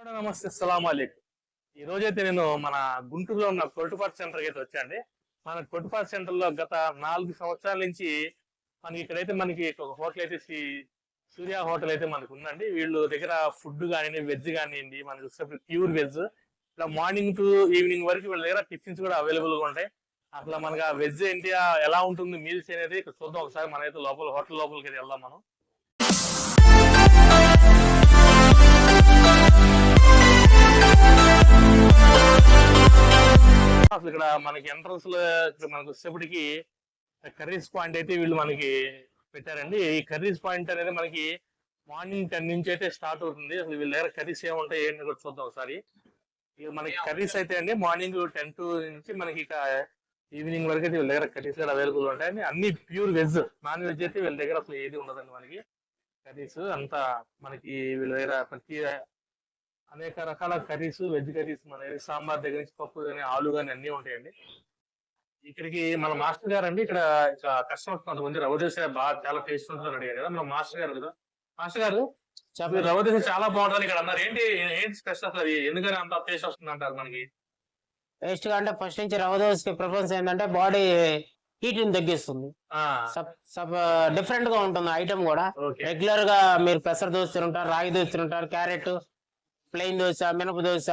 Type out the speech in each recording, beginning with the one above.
Hello నమస్తే సలాం alike. ఈ రోజైతే నేను మన గుంటూరులో ఉన్న కొట్టుపాటు సెంటర్ అయితే వచ్చాండి మన కొట్టుపాటు సెంటర్లో గత నాలుగు సంవత్సరాల నుంచి మనకి ఇక్కడైతే మనకి ఒక హోటల్ అయితే శ్రీ సూర్య హోటల్ అయితే మనకు ఉందండి. వీళ్ళు దగ్గర ఫుడ్ కానివ్వండి వెజ్ కానివ్వండి మనకి ప్యూర్ వెజ్. ఇట్లా మార్నింగ్ టు ఈవినింగ్ వరకు వీళ్ళ దగ్గర టిఫిన్స్ కూడా అవైలబుల్గా ఉంటాయి. అట్లా మనకి ఆ వెజ్ ఏంటి ఎలా ఉంటుంది మీల్స్ అనేది ఇక్కడ చూద్దాం ఒకసారి. మనమైతే లోపల హోటల్ లోపలికి వెళ్దాం మనం. ఇక్కడ మనకి ఎంట్రన్స్లో ఇక్కడ మనకు వచ్చేప్పటికి కర్రీస్ పాయింట్ అయితే వీళ్ళు మనకి పెట్టారండి. ఈ కర్రీస్ పాయింట్ అనేది మనకి మార్నింగ్ టెన్ నుంచి అయితే స్టార్ట్ అవుతుంది. అసలు వీళ్ళ దగ్గర కర్రీస్ ఏముంటాయి ఏంటి కూడా చూద్దాం ఒకసారి. ఇక మనకి కర్రీస్ అయితే అండి మార్నింగ్ టెన్ టు నుంచి మనకి ఇక ఈవినింగ్ వరకు అయితే వీళ్ళ దగ్గర కర్రీస్ అవైలబుల్ ఉంటాయి అన్ని ప్యూర్ వెజ్ నాన్ వెజ్ అయితే వీళ్ళ దగ్గర అసలు ఏది ఉండదండి మనకి. కర్రీస్ అంతా మనకి వీళ్ళ దగ్గర ప్రతి అనేక రకాల కర్రీస్ వెజ్ కర్రీస్ మన సాంబార్ దగ్గర నుంచి పప్పు కానీ ఆలు కానీ అన్ని ఉంటాయండి. ఇక్కడికి మన మాస్టర్ గారు అండి ఇక్కడ కస్టమర్స్ కొంతమంది రవ్వ దోశ బాగా చాలా టేస్ట్ ఉంటుందని అడిగారు కదా మన మాస్టర్ గారు కదా. మాస్టర్ గారు రవ్వ దోశ చాలా బాగుంటుంది ఇక్కడ అన్నారు. ఏంటి ఏంటి స్పెషల్ అది? ఎందుకని అంత టేస్ట్ వస్తుంది అంటారు మనకి? వేస్ట్గా అంటే ఫస్ట్ నుంచి రవ దోశకి ప్రిఫరెన్స్ ఏంటంటే బాడీ హీట్ని తగ్గిస్తుంది. డిఫరెంట్గా ఉంటుంది ఐటమ్ కూడా. రెగ్యులర్గా మీరు పెసర దోశ తింటారు రాగి దోశ తింటారు క్యారెట్ ప్లెయిన్ దోశ మినప దోశ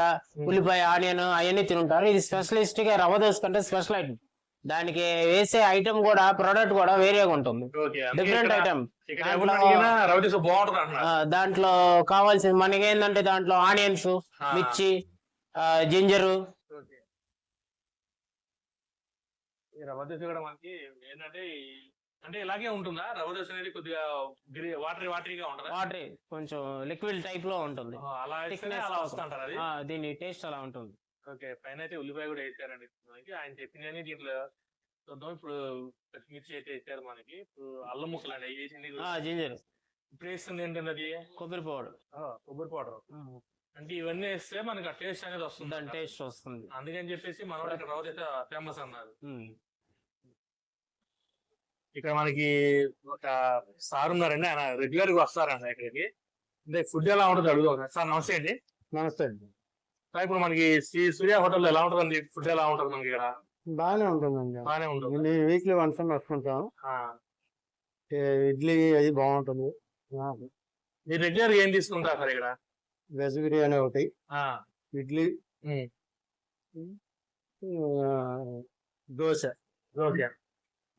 ఉల్లిపాయ ఆనియన్ అవన్నీ తింటారు ఇది స్పెషలిస్ట్గా రవ దోశ కంటే స్పెషల్ ఐటమ్ దానికి వేసే ఐటమ్ కూడా ప్రోడక్ట్ కూడా వేరేగా ఉంటుంది. డిఫరెంట్ ఐటమ్ రవ్వ దాంట్లో కావాల్సింది మనకి ఏంటంటే దాంట్లో ఆనియన్స్. మిర్చి జింజరు. రవ్వ దోశ కూడా మనకి ఏంటంటే అంటే ఇలాగే ఉంటుందా? రవ్వ దోశ అనేది కొద్దిగా వాటరీ వాటరీగా ఉంటుందా? వాటర్ కొంచెం లిక్విడ్ టైప్లో ఉంటుంది. అలా అలా. వస్తుంటారు అది? దీని టేస్ట్ అలా ఉంటుంది. ఓకే పైన అయితే ఉల్లిపాయ కూడా వేసారండి. ఆయన చెప్పినని దీంట్లో చూద్దాం. ఇప్పుడు పచ్చిమిర్చి అయితే వేసారు మనకి. ఇప్పుడు అల్లం ముక్కలు అండి వేసింది జింజర్ ఇప్పుడు వేస్తుంది ఏంటంటే అది కొబ్బరి పౌడర్. కొబ్బరి పౌడర్. అంటే ఇవన్నీ వేస్తే మనకి ఆ టేస్ట్ అనేది వస్తుంది టేస్ట్ వస్తుంది. అందుకని చెప్పేసి మన రవ్వ దోశ ఫేమస్ అన్నారు. ఇక్కడ మనకి ఒక సార్ ఉన్నారండి. ఆయన రెగ్యులర్గా వస్తారండి ఇక్కడికి. అంటే ఫుడ్ ఎలా ఉంటుంది అడుగుదాం సార్ నమస్తే అండి. నమస్తే అండి. సార్ ఇప్పుడు మనకి శ్రీ సూర్య హోటల్లో ఎలా ఉంటుందండి? ఫుడ్ ఎలా ఉంటుంది మనకి ఇక్కడ? బాగానే ఉంటుందండి. బాగానే ఉంటుంది? నేను వీక్లీ వన్స్ వస్తుంటాం ఇడ్లీ అది బాగుంటుంది. మీరు రెగ్యులర్ ఏం తీసుకుంటారు సార్ ఇక్కడ? వెజ్ బిర్యానీ ఒకటి ఆ, ఇడ్లీ దోశ. ఓకే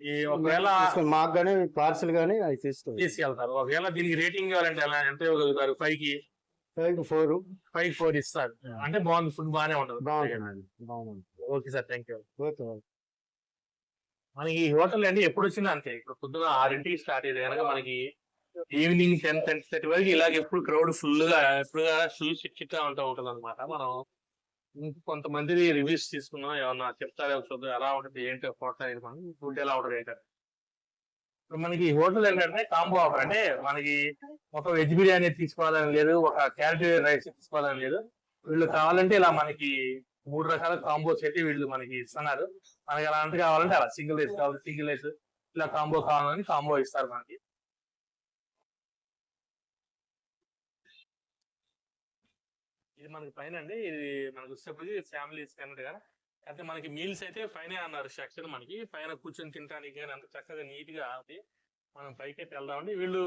ఈ ఒకవేళ మాకు కానీ పార్సల్ కానీ అవి తీసుకోవాలి తీసుకెళ్తారు. ఒకవేళ దీనికి రేటింగ్ కావాలంటే ఎలా? ఎంత ఇవ్వగలుగుతారు? ఫైవ్కి ఫైవ్ ఫోర్ ఫైవ్ ఫోర్ ఇస్తారు అంటే బాగుంది. ఫుడ్ బాగానే ఉంటుంది. బాగుంటుందండి బాగుంటుంది. Okay sir thank you. మనకి ఈ హోటల్ అండి ఎప్పుడు వచ్చినా అంతే. ఇప్పుడు పొద్దున ఆరింటికి స్టార్ట్ అయితే కనుక మనకి ఈవినింగ్ టెన్ టెన్ థర్టీ వరకు ఇలాగ ఎప్పుడు క్రౌడ్ ఫుల్గా ఎప్పుడు ఫుల్ చిట్చిట్గా ఉంటా ఉంటుంది అనమాట మనం కొంతమందిని కొంతమంది రివ్యూస్ తీసుకున్నాం ఏమన్నా చెప్తారా చూద్దాం ఎలా ఉంటుంది ఏంటి హోటల్ అనేది మనం ఫుడ్ ఎలా ఉంటుంది ఏంటంటే ఇప్పుడు మనకి హోటల్ ఏంటంటే కాంబో ఆఫర్. అంటే మనకి ఒక వెజ్ బిర్యానీ తీసుకోవాలని లేదు ఒక క్యారెట్ రైస్ తీసుకోవాలని లేదు. వీళ్ళు కావాలంటే ఇలా మనకి మూడు రకాల కాంబోస్ అయితే వీళ్ళు మనకి ఇస్తున్నారు. మనకి అలాంటి కావాలంటే అలా సింగిల్ రైస్ కావాలి సింగిల్ రైస్. ఇలా కాంబో కావాలని కాంబో ఇస్తారు మనకి. ఇది మనకి పైన అండి ఇది మనకు వచ్చేప్పటికి ఫ్యామిలీ అన్నట్టుగా అయితే మనకి మీల్స్ అయితే పైన అన్నారు సెక్షన్ మనకి. పైన కూర్చొని తినడానికి కానీ అంత చక్కగా నీట్గా ఉంది. మనం పైకి అయితే వెళ్దామండి. వీళ్ళు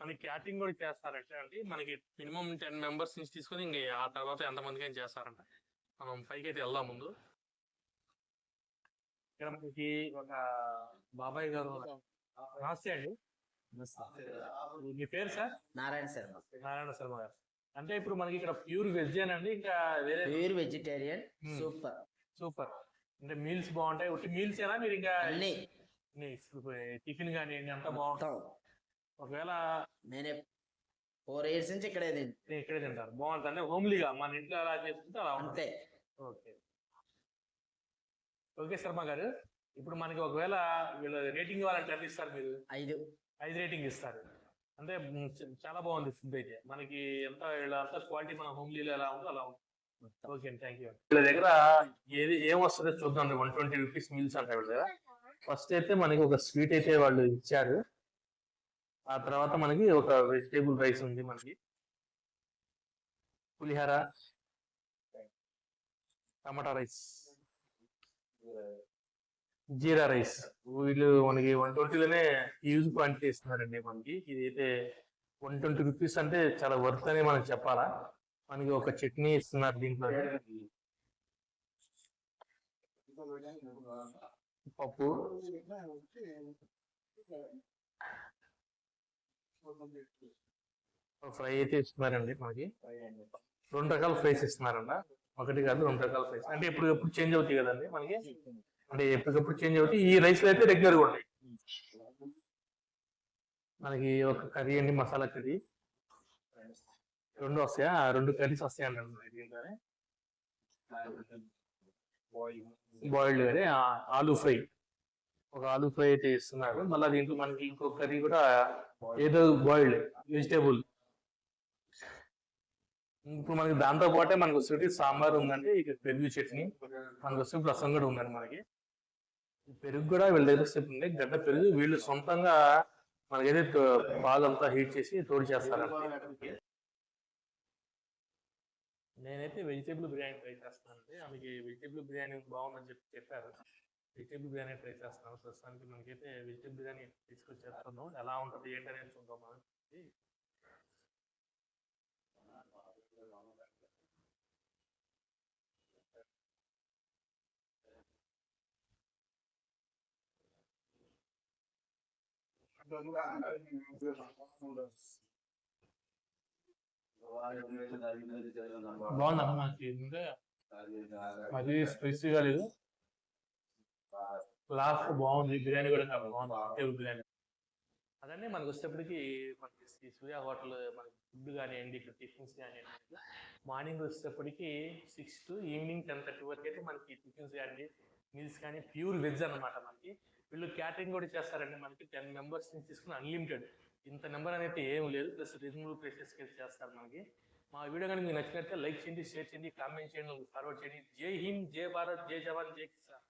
మనకి క్యాటరింగ్ కూడా చేస్తారంటే అండి. మనకి మినిమం టెన్ మెంబర్స్ నుంచి తీసుకొని ఇంక ఆ తర్వాత ఎంతమందికి అయినా చేస్తారంట. మనం పైకి అయితే వెళ్దాం ముందు. ఇక్కడ మనకి ఒక బాబాయ్ గారు నమస్తే అండి. మీ పేరు సార్? నారాయణ శర్మ. నారాయణ శర్మ గారు. అంటే ఇప్పుడు మనకి ఇక్కడ ప్యూర్ వెజ్ అండి ఇంకా వేరే pure vegetarian Hmm. Super. Super. అంటే మీల్స్ బాగుంటాయి. ఒకటి మీల్స్ ఏనా? మీరు ఇంకా అన్ని. టిఫిన్ కానీ అంతా మొత్తం. ఒకవేళ నేనే ఫోర్ ఇయర్స్ నుంచి ఇక్కడే తింటా నేను ఇక్కడే తింటారు. బాగుంటుంది. అంటే హోమ్లీగా మన ఇంట్లో ఎలా చేసుకుంటే అలా అంతే. ఓకే. ఓకే శర్మ గారు ఇప్పుడు మనకి ఒకవేళ వీళ్ళ రేటింగ్ ఇవ్వాలంటే ఎంత ఇస్తారు మీరు? ఐదు. ఐదు రేటింగ్ ఇస్తారు. అంటే చాలా బాగుంది ఫుడ్ అయితే. మనకి ఎంత అంత క్వాలిటీ మన హోమ్లీలో ఎలా ఉందో అలా ఉంది ఓకే థ్యాంక్ యూ. వీళ్ళ దగ్గర ఏది ఏం వస్తుందో చూద్దాం వన్ ట్వంటీ రూపీస్ మీల్స్ అంటే వీళ్ళ దగ్గర. ఫస్ట్ అయితే మనకి ఒక స్వీట్ అయితే వాళ్ళు ఇచ్చారు. ఆ తర్వాత మనకి ఒక వెజిటేబుల్ రైస్ ఉంది మనకి. Pulihora. Tomato rice. Jeera rice. వీళ్ళు మనకి వన్ ట్వంటీలోనే యూజ్ క్వాంటిటీ ఇస్తున్నారండి మనకి. ఇదైతే వన్ ట్వంటీ రూపీస్ అంటే చాలా వర్త్ అని మనం చెప్పాలా? మనకి ఒక చట్నీ ఇస్తున్నారు దీంట్లో. పప్పు. ఫ్రై అయితే ఇస్తున్నారండి మనకి. రెండు రకాల ఫ్రైస్ ఇస్తున్నారంట. ఒకటి కాదు రెండు రకాల ఫ్రైస్. అంటే ఎప్పుడు ఎప్పుడు చేంజ్ అవుతాయి కదండి మనకి? అంటే ఎప్పటికప్పుడు చేంజ్ అవుతాయి. ఈ రైస్లు అయితే రెగ్యులర్గా ఉంటాయి. మనకి ఒక కర్రీ అండి మసాలా కర్రీ. రెండు వస్తాయా? ఆ రెండు కర్రీస్ వస్తాయి అంటారు దీంట్లోనే. Boiled curry aloo fry. ఒక ఆలూ ఫ్రై అయితే ఇస్తున్నారు మళ్ళీ దీంట్లో మనకి ఇంకో కర్రీ కూడా ఏదో బాయిల్డ్ వెజిటేబుల్ ఇప్పుడు మనకి దాంతో పాటే మనకు వచ్చేటి సాంబార్ ఉందండి ఇక పెరుగు చట్నీ. మనకు వచ్చే రసం కూడా ఉందండి మనకి. పెరుగు కూడా వీళ్ళ దగ్గర స్టెప్ ఉంది. గడ్డ పెరుగు వీళ్ళు సొంతంగా మనకైతే పాలంతా హీట్ చేసి తోడు చేస్తారు నేనైతే వెజిటేబుల్ బిర్యానీ ట్రై చేస్తానండి ఆమెకి వెజిటేబుల్ బిర్యానీ బాగుందని చెప్పి చెప్పారు. వెజిటేబుల్ బిర్యానీ ట్రై చేస్తాను. ప్రస్తుతానికి మనకైతే వెజిటేబుల్ బిర్యానీ తీసుకొచ్చేస్తాను. ఎలా ఉంటుంది ఏంటనేది చూద్దాం బాగుంది అన్న మనకి ఎందుకంటే అది స్పైసీగా లేదు. లాస్ట్ బాగుంది బిర్యానీ కూడా బాగుంది టేబుల్ బిర్యానీ. అదండి మనకు వచ్చేటప్పటికి మనకి సూర్య హోటల్ మనకి ఫుడ్ కానివ్వండి ఇక్కడ టిఫిన్స్ కానివ్వండి మార్నింగ్ వచ్చేటప్పటికి six to evening ten thirty వరకు అయితే మనకి టిఫిన్స్ కానీ మీల్స్ కానీ ప్యూర్ వెజ్ అన్నమాట మనకి. వీళ్ళు క్యాటరింగ్ కూడా చేస్తారండి. మనకి టెన్ మెంబర్స్ నుంచి తీసుకుని అన్లిమిటెడ్. ఇంత నెంబర్ అనేది ఏం లేదు. ప్లస్ రీజనబుల్ ప్రైసెస్కి చేస్తారు మనకి. మా వీడియో కానీ మీకు నచ్చినట్లయితే లైక్ చేయండి షేర్ చేయండి కామెంట్ చేయండి ఫార్వర్డ్ చేయండి. జై హింద్ జై భారత్ జై జవాన్ జై కిసాన్.